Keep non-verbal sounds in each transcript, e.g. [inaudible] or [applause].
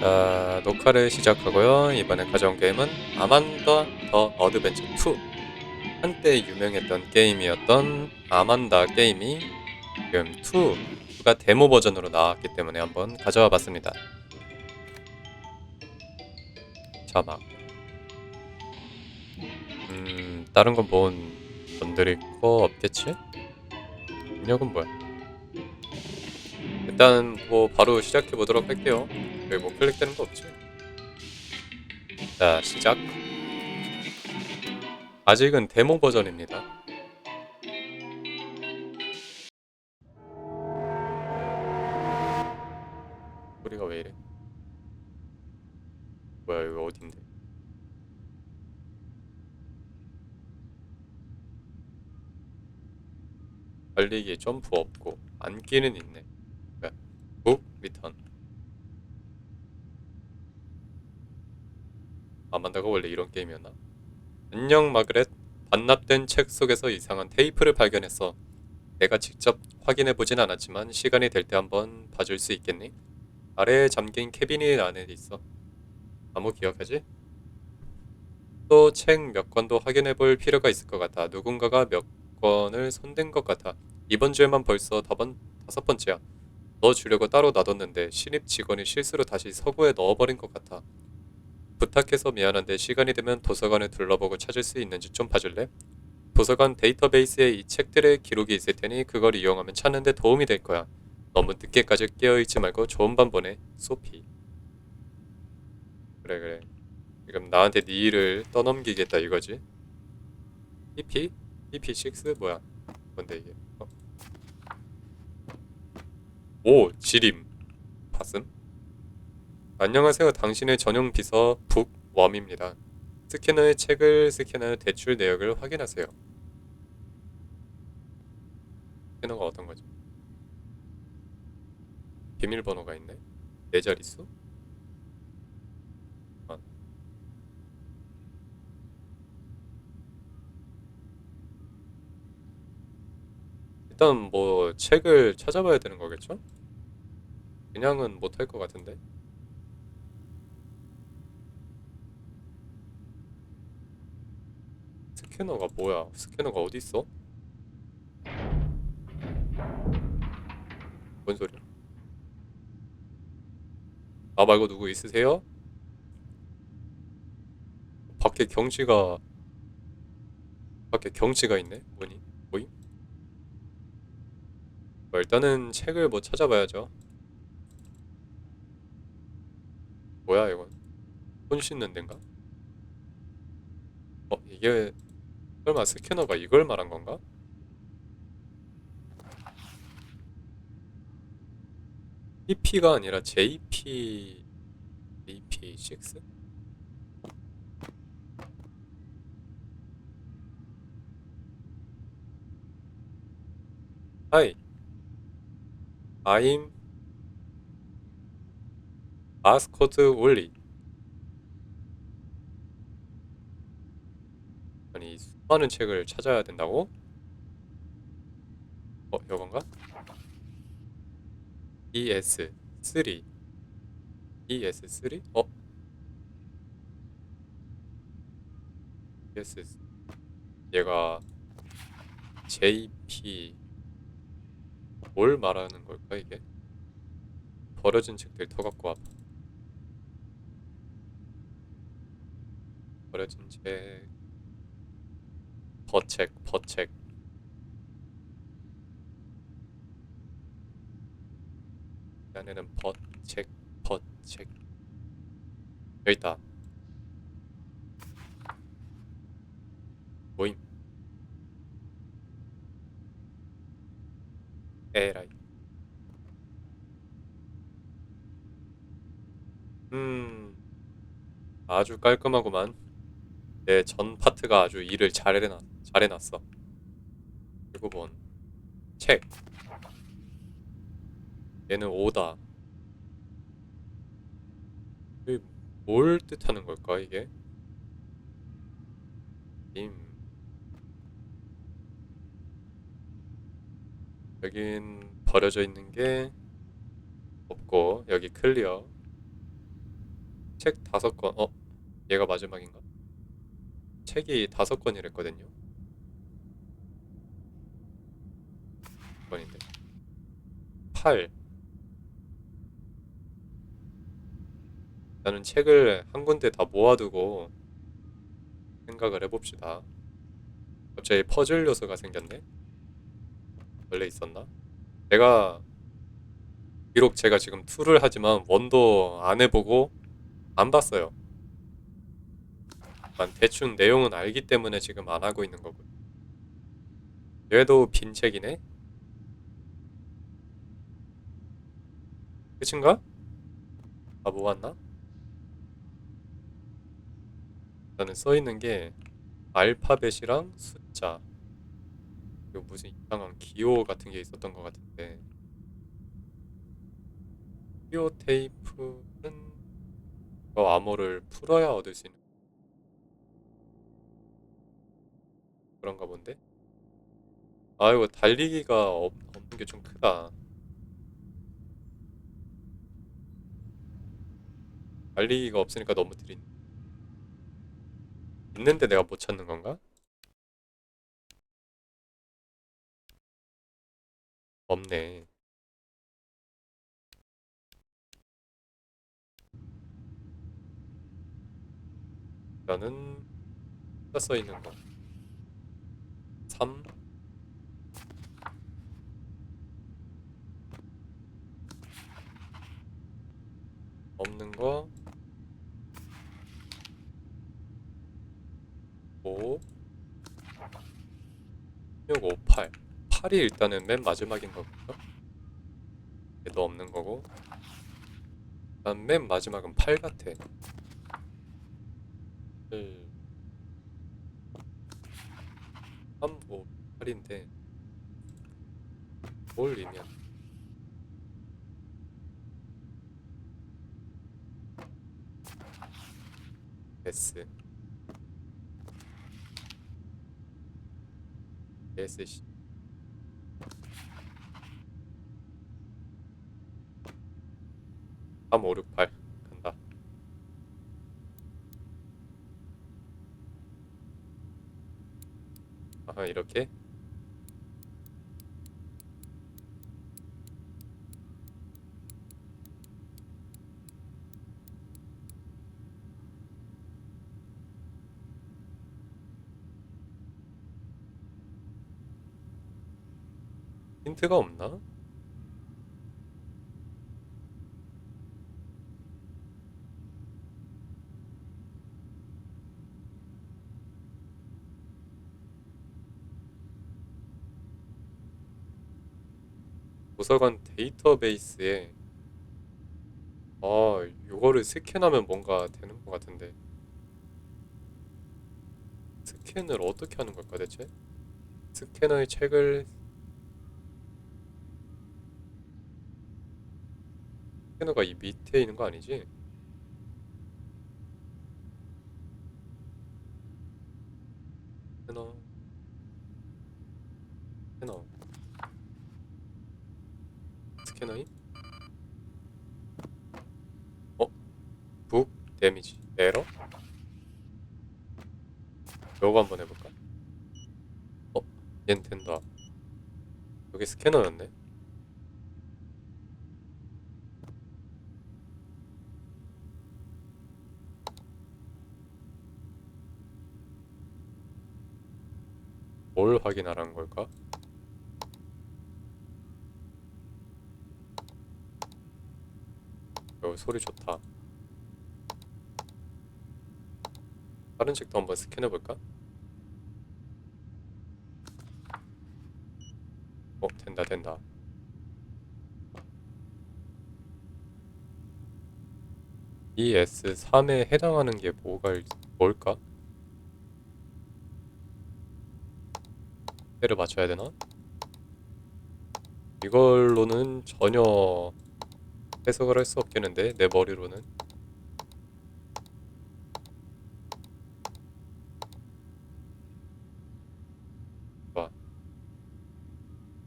자, 녹화를 시작하고요. 이번에 가져온 게임은 아만다 더 어드벤처 2. 한때 유명했던 게임이었던 아만다 게임이 지금 2가 데모 버전으로 나왔기 때문에 한번 가져와 봤습니다. 자막. 음, 다른 건뭔 건드릴 거 없겠지? 입력은 뭐야? 일단 뭐 바로 시작해 보도록 할게요. 여기 뭐 클릭되는 거 없지? 자 시작. 아직은 데모 버전입니다. 소리가 왜 이래? 뭐야 이거 어딘데? 달리기 점프 없고 앉기는 있네. 북 리턴. 아만다가 원래 이런 게임이었나? 안녕 마그렛. 반납된 책 속에서 이상한 테이프를 발견했어. 내가 직접 확인해 보진 않았지만 시간이 될 때 한번 봐줄 수 있겠니? 아래에 잠긴 캐비닛 안에 있어. 아무 기억하지? 또 책 몇 권도 확인해 볼 필요가 있을 것 같아. 누군가가 몇 권을 손댄 것 같아. 이번 주에만 벌써 다번 다섯 번째야. 넣어 주려고 따로 놔뒀는데 신입 직원이 실수로 다시 서구에 넣어버린 것 같아. 부탁해서 미안한데 시간이 되면 도서관을 둘러보고 찾을 수 있는지 좀 봐줄래? 도서관 데이터베이스에 이 책들의 기록이 있을 테니 그걸 이용하면 찾는데 도움이 될 거야. 너무 늦게까지 깨어있지 말고 좋은 밤 보내, 소피. 그래 그래. 지금 나한테 네 일을 떠넘기겠다 이거지? EP? EP6 뭐야? 뭔데 이게? 어? 오 지림 봤음? 안녕하세요 당신의 전용 비서 북웜입니다 스캐너의 책을 스캐너 대출 내역을 확인하세요 스캐너가 어떤 거지? 비밀번호가 있네 네 자릿수? 아. 일단 뭐 책을 찾아봐야 되는 거겠죠? 그냥은 못할 것 같은데. 스캐너가 뭐야? 스캐너가 어디 있어? 뭔 소리야? 나 말고 누구 있으세요? 밖에 경치가 밖에 경치가 있네. 뭐니? 뭐임? 뭐 일단은 책을 뭐 찾아봐야죠. 뭐야 이건? 손 씻는 데인가? 어 이게 설마 스캐너가 이걸 말한 건가? EP가 아니라 JP JP6? Hi, I'm 마스코트 올리. 수많은 책을 찾아야 된다고? 어 이건가? ES3 ES3? 어? ES 얘가 JP 뭘 말하는 걸까 이게? 버려진 책들 더 갖고 와봐. 버려진 책 버책 버책. 이 안에는 버책 버책. 여기 있다. 모임. 에라이. 음. 아주 깔끔하구만. 내 전 파트가 아주 일을 잘 해놨, 잘 해놨어. 그리고 뭔 책. 얘는 오다. 뭘 뜻하는 걸까 이게? 임. 여긴 버려져 있는 게 없고 여기 클리어. 책 다섯 권. 어? 얘가 마지막인가? 책이 다섯 권이랬거든요. 권인데. 8. 나는 책을 한 군데 다 모아두고 생각을 해봅시다. 갑자기 퍼즐 요소가 생겼네. 원래 있었나? 내가 비록 제가 지금 2를 하지만 원도 안 해보고 안 봤어요. 난 대충 내용은 알기 때문에 지금 안 하고 있는 거고. 얘도 빈 책이네? 끝인가? 아, 모았나? 나는 써있는 게 알파벳이랑 숫자 그리고 무슨 이상한 기호 같은 게 있었던 것 같은데 기호 테이프는 그 암호를 풀어야 얻을 수 있는 그런가 본데? 아 이거 달리기가 없, 없는 게 좀 크다 달리기가 없으니까 너무 느린 있는데 내가 못 찾는 건가? 없네. 나는 써 있는 거. 3 없는 거 5 6 5 8 8이 일단은 맨 마지막인 거고요. 얘도 없는 거고. 난 맨 마지막은 8 같아. 7 3 5 8인데 뭘 의미하는 S S 씨. 3, 5, 6, 8 간다. 아하 이렇게 힌트가 없나? 도서관 데이터베이스에 아, 요거를 스캔하면 뭔가 되는 것 같은데 스캔을 어떻게 하는 걸까 대체? 스캐너의 책을 스캐너가 이 밑에 있는 거 아니지? 스캐너 스캐너 스캐너인? 어? 북 데미지 에러? 요거 한번 해볼까? 어? 얜 된다 여기 스캐너였네 뭘 확인하라는 걸까? 여기 소리 좋다. 다른 책도 한번 스캔해 볼까? 어, 된다, 된다. 이 S3에 해당하는 게 뭐가 있- 뭘까? 때를 맞춰야 되나? 이걸로는 전혀 해석을 할 수 없겠는데 내 머리로는 봐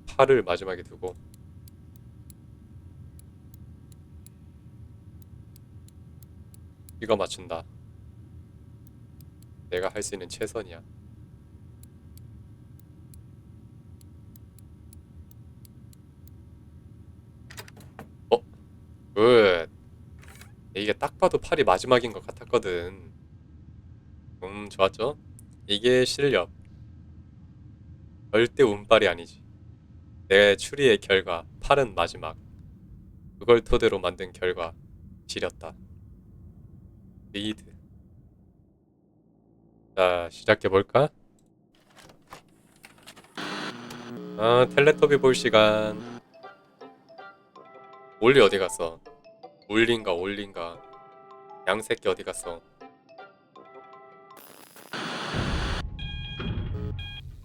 팔을 마지막에 두고 이거 맞춘다. 내가 할 수 있는 최선이야. 어? 굿. 이게 딱 봐도 팔이 마지막인 것 같았거든. 음, 좋았죠? 이게 실력. 절대 운빨이 아니지. 내 추리의 결과, 팔은 마지막. 그걸 토대로 만든 결과, 지렸다. 리드. 자, 시작해볼까? 아, 텔레토비 볼 시간. 올리 어디 갔어? 올린가, 올린가. 양새끼 어디 갔어?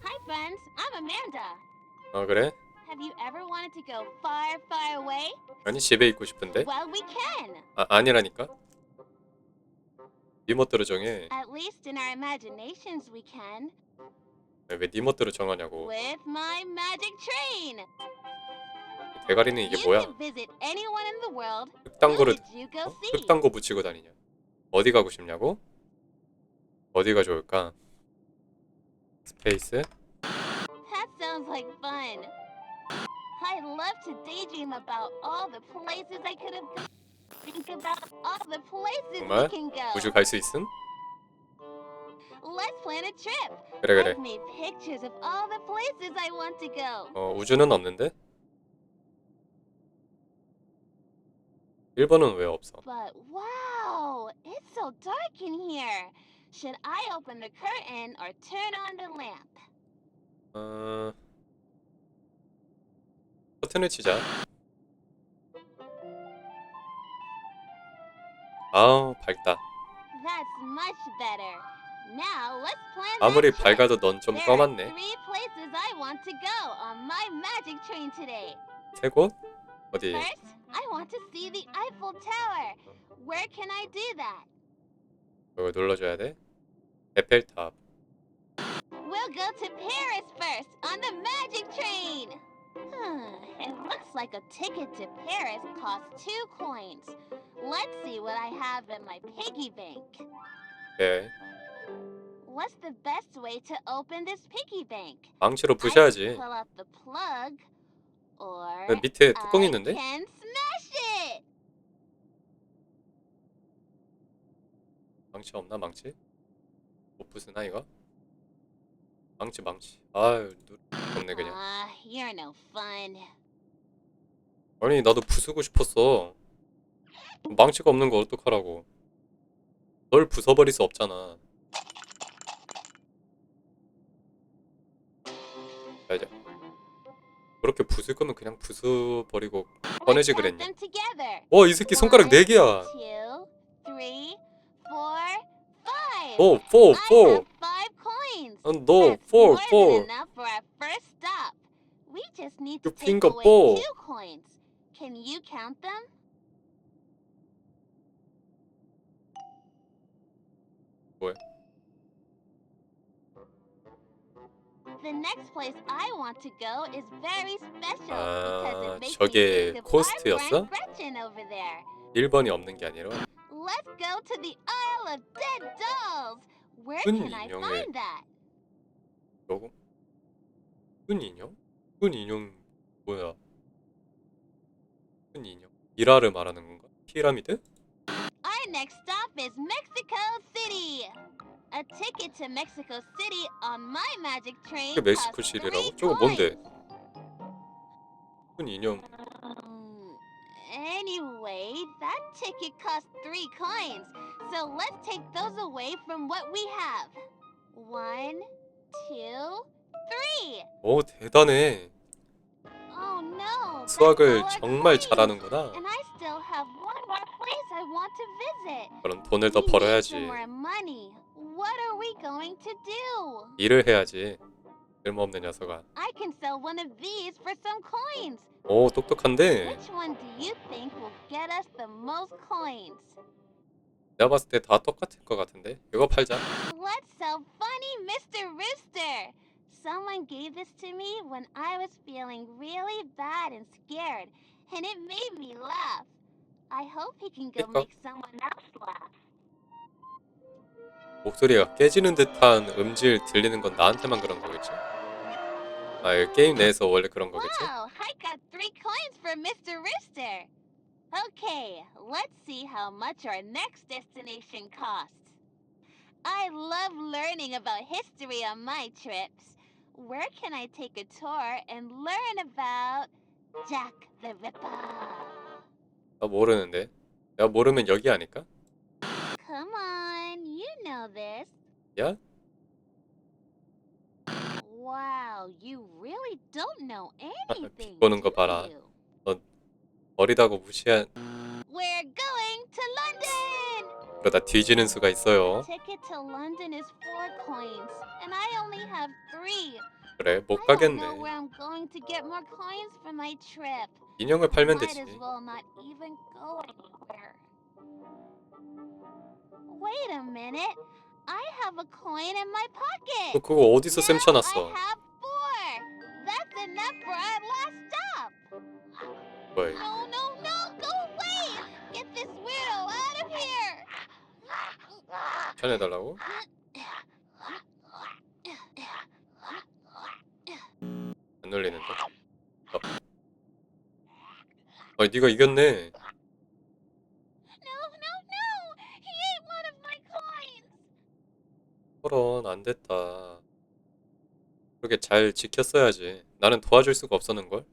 Hi, friends. I'm Amanda. 어, 그래? Have you ever wanted to go far, far away? 아니, 집에 있고 싶은데? Well, we can. 아, 아니라니까? 네 멋대로 정해. At least in our imaginations, we can. 왜네 멋대로 정하냐고. With my magic train. 대가리는 이게 you 뭐야? can visit anyone in the world. 어? see? 흑당고 붙이고 다니냐? 어디 가고 싶냐고? 어디가 좋을까? 스페이스? That sounds like fun. I love to daydream about all the places I could have gone. Think about all the places we 정말? can go. 우주 갈 수 있음? Let's plan a trip. 그래 그래. I've made pictures of all the places I want to go. 어 우주는 없는데? 1번은 왜 없어? But wow, it's so dark in here. Should I open the curtain or turn on the lamp? 어... 버튼을 치자. 아우 밝다. That's much better. Now let's plan 아무리 that trip. 밝아도 넌 좀 There are 검았네. three places I want to go on my magic train today. 세 곳? 어디? First, I want to see the Eiffel Tower. Where can I do that? 이거 눌러줘야 돼. 에펠탑. We'll go to Paris first on the magic train. Hmm, it looks like a ticket to Paris costs two coins. Let's see what I have in my piggy bank. 네. What's the best way to open this piggy bank? 망치로 I can 부셔야지. pull out the plug, or 그 밑에 뚜껑 I 있는데? can 망치 없나 망치? 못 부수나 이거? 망치 망치. 아유 누 없네 그냥. Ah, you're no fun. 아니 나도 부수고 싶었어. 망치가 없는 거 어떡하라고. 널 부숴버릴 수 없잖아. 자 이제 그렇게 부술 거면 그냥 부숴버리고 꺼내지 Let's count 그랬냐? them together. 와이 새끼 손가락 네 개야. Two, five. 오, 포, I 포. have five coins. 어, 너, That's 포, more than 포. enough for our first stop. We just need to You take finger away four. two coins. Can you count them? 뭐야? The next place I want to go is very special because 아, it makes 저게 me think of our 코스트였어? friend Gretchen over there. 1번이 없는 게 아니라 Let's go to the Isle of Dead Dolls. Where 큰 can I 인형을- find that? 요거? 큰 인형? 큰 인형 뭐야? 큰 인형? 이라를 말하는 건가? 피라미드? Our next stop is Mexico City. A ticket to Mexico City on my magic train 그게 멕시코 costs 시리라고? three 저거 뭔데? coins. 큰 인형 Um, anyway, that ticket costs three coins. So let's take those away from what we have. One, two, three. 오 대단해 Oh no. that's 수학을 all our 정말 coins. 잘하는구나 And I still have one more place I want to visit. 그럼 돈을 더 We need 벌어야지 some more money. What are we going to do? 일을 해야지 쓸모없는 녀석아 I can sell one of these for some coins. 오 똑똑한데 Which one do you think will get us the most coins? 내가 봤을 때 다 똑같을 것 같은데 이거 팔자 Let's sell Funny Mr. Rooster. Someone gave this to me when I was feeling really bad and scared, and it made me laugh. I hope he can go Pick up. make someone else laugh. 목소리가 깨지는 듯한 음질 들리는 건 나한테만 그런 거겠지? 아, 이 게임 내에서 원래 그런 거겠지? Wow, I got three coins for Mr. Rooster. Okay, let's see how much our next destination costs. I love learning about history on my trips. Where can I take a tour and learn about Jack the Ripper? 나 모르는데. 내가 모르면 여기 아닐까? Come on, you know this. 야? Wow, you really don't know anything. 비꼬는 거 봐라. you? 어리다고 무시한 We're going to London! 그러다 뒤지는 수가 있어요. Ticket to London is four coins, and I only have three. 그래, 못 I don't 가겠네. know where I'm going to get more coins for my trip. 인형을 팔면 Might 되지. as well not even go anywhere. Wait a minute. I have a coin in my 너 pocket. 그거 어디서 Now 셈쳐놨어? I have four. That's enough for our last stop. 뭐야? No, no, no! Go away! Get this weirdo out of here! 전해달라고? 안 놀리는데? 어. 아, 네가 이겼네. No, no, no! He ate one of my coins! 저런 안 됐다. 그렇게 잘 지켰어야지. 나는 도와줄 수가 없었는 걸.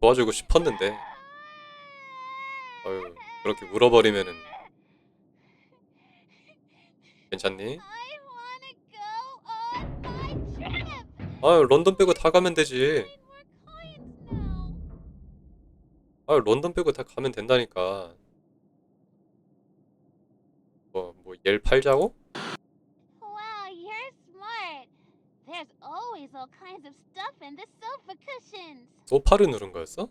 도와주고 싶었는데. 어휴, 그렇게 울어버리면은 괜찮니? I wanna go on my trip! 아, 런던 빼고 다 가면 되지. I need more coins now. 아, 런던 빼고 다 가면 된다니까. 뭐, 뭐, 얘를 팔자고? Wow, you're smart. There's always all kinds of stuff in the sofa cushions. 소파를 누른 거였어?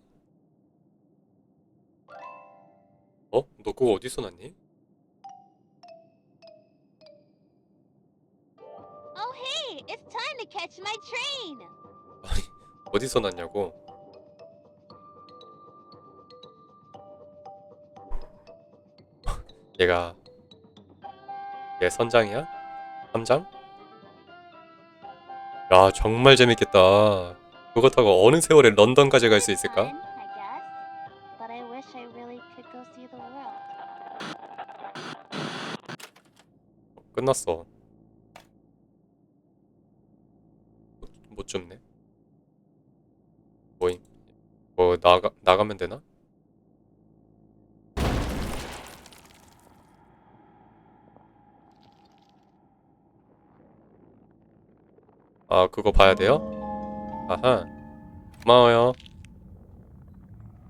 어? 너 그거 어디서 났니? Oh, hey, it's time to catch my train. 어디서 났냐고? 얘가 얘 선장이야? 함장? 야 정말 재밌겠다. 그거 타고 어느 세월에 런던까지 갈 수 있을까? 끝났어. 못, 못 줍네. 뭐임? 뭐 나가 나가면 되나? 아 그거 봐야 돼요? 아하 고마워요.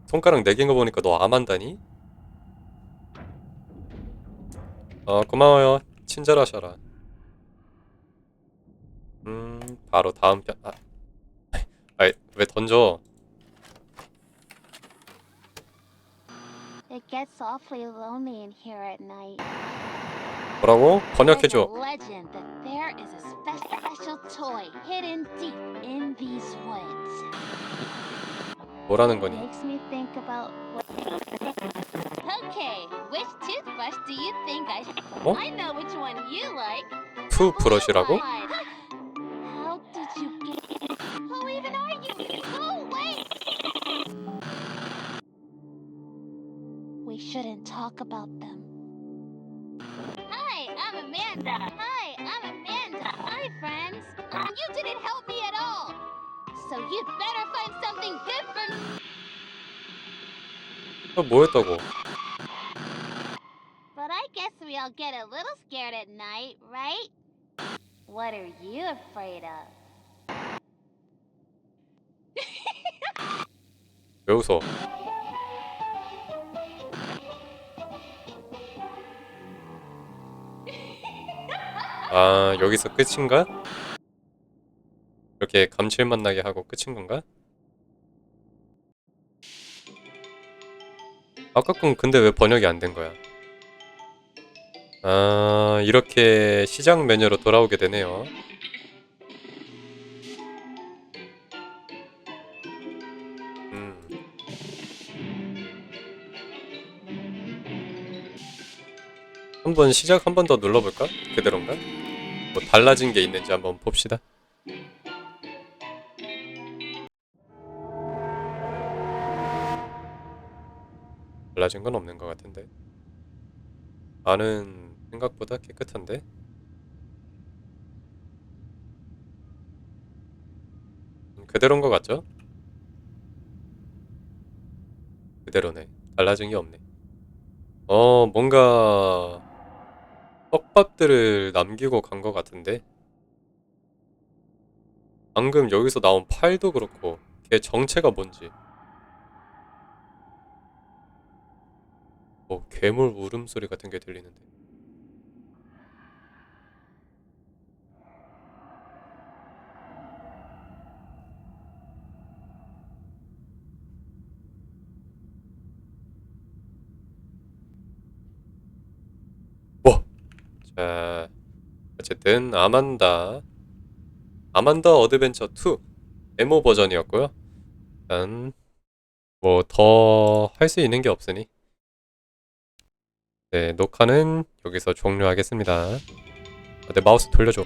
손가락 네 개인 거 보니까 너 암한다니? 어 고마워요. 친절하셔라. 음, 바로 다음 편. 아, [laughs] 아이, 왜 던져? It gets awfully lonely in here at night. 뭐라고? 번역해줘. 뭐라는 거니? 어? 투! We shouldn't talk about them. Hi, I'm Amanda. Hi, I'm Amanda. Hi, friends. You didn't help me at all. So you'd better find something good for me. 어, 뭐였다고? But I guess we all get a little scared at night, right? What are you afraid of? 왜 웃어? 아, 여기서 끝인가? 이렇게 감칠맛 나게 하고 끝인 건가? 아까 건 근데 왜 번역이 안 된 거야? 아, 이렇게 시작 메뉴로 돌아오게 되네요. 음. 한번 시작 한 번 더 눌러볼까? 그대로인가? 뭐 달라진 게 있는지 한번 봅시다. 달라진 건 없는 것 같은데. 안은 생각보다 깨끗한데. 음, 그대로인 것 같죠? 그대로네. 달라진 게 없네. 어, 뭔가 떡밥들을 남기고 간 것 같은데. 방금 여기서 나온 팔도 그렇고 걔 정체가 뭔지. 뭐 괴물 울음소리 같은 게 들리는데. 뭐? 자, 어쨌든 아만다 아만다 어드벤처 2 데모 버전이었고요. 일단 뭐 더 할 수 있는 게 없으니 네, 녹화는 여기서 종료하겠습니다. 아, 내 마우스 돌려줘.